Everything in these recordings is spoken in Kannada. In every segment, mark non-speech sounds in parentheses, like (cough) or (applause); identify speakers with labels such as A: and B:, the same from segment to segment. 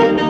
A: Thank you.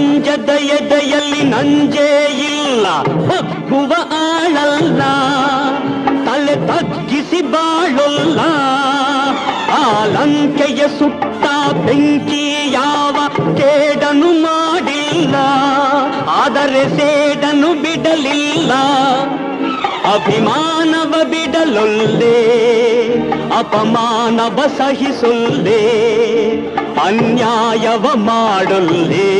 A: ಈ ಅಂಜದ ಎದೆಯಲ್ಲಿ ನಂಜೇ ಇಲ್ಲ ಬಗ್ಗುವ ಆಳಲ್ಲ, ತಲೆ ತಗ್ಗಿಸಿ ಬಾಳಲ್ಲ ಆ ಸುತ್ತ ಬೆಂಕಿ ಯಾವ ಕೇಡನು ಮಾಡಿಲ್ಲ, ಆದರೆ ಸೇಡನು ಬಿಡಲಿಲ್ಲ ಅಭಿಮಾನವ ಬಿಡಲೊಲ್ಲೇ, ಅಪಮಾನವ ಸಹಿಸೊಲ್ಲೆ, ಅನ್ಯಾಯವ ಮಾಡಲ್ಲೇ!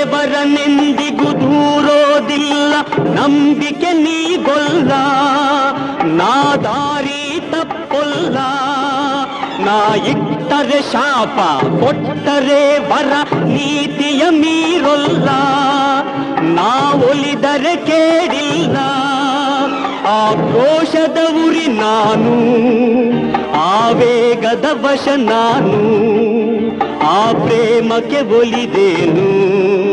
A: ದೇವರನೆಂದಿಗೂ ದೂರೋದಿಲ್ಲ, ನಂಬಿಕೆ ನೀಗೊಲ್ಲ. ನಾ ದಾರಿ ತಪ್ಪೊಲ್ಲ, ನಾ ಇಟ್ಟರೆ ಶಾಪ, ಕೊಟ್ಟರೆ ವರ, ನೀತಿಯ ಮೀರೊಲ್ಲ. ನಾ ಒಲಿದರೆ ಕೇಳಿಲ್ಲ ಆ ಕ್ರೋಶದ ಉರಿ ನಾನು, ಆವೇಗದ ವಶ ನಾನು, ಆ ಪ್ರೇಮಕ್ಕೆ ಒಲಿದೇನು.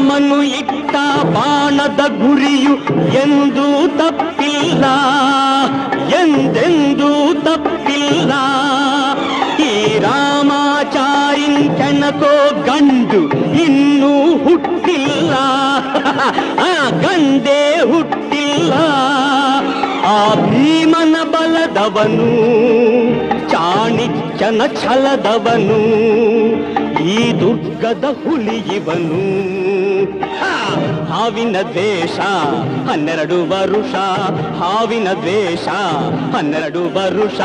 A: ರಾಮನು ಇಟ್ಟ ಬಾಣದ ಗುರಿಯು ಎಂದೂ ತಪ್ಪಿಲ್ಲ, ಎಂದೆಂದೂ ತಪ್ಪಿಲ್ಲ ಈ ರಾಮಾಚಾರಿನ್ ಕೆಣಕೋ ಗಂಡು ಇನ್ನೂ ಹುಟ್ಟಿಲ್ಲ, (laughs) ಆ ಗಂಡೇ ಹುಟ್ಟಿಲ್ಲ ಆ ಭೀಮನ ಬಲದವನು ಚಾಣಿಕ್ಯನ ಛಲದವನು, ಈ ದುರ್ಗದ ಹುಲಿಯವನು! ಹಾವಿನ ದ್ವೇಷ, ಹನ್ನೆರಡು ವರುಷ, ಹಾವಿನ ದ್ವೇಷ, ಹನ್ನೆರಡು ವರುಷ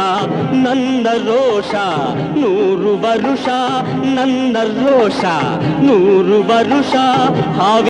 A: ನನ್ನ ರೋಷ, ನೂರು ವರುಷ ನನ್ನ ರೋಷ, ನೂರು ವರುಷ ಹಾವಿ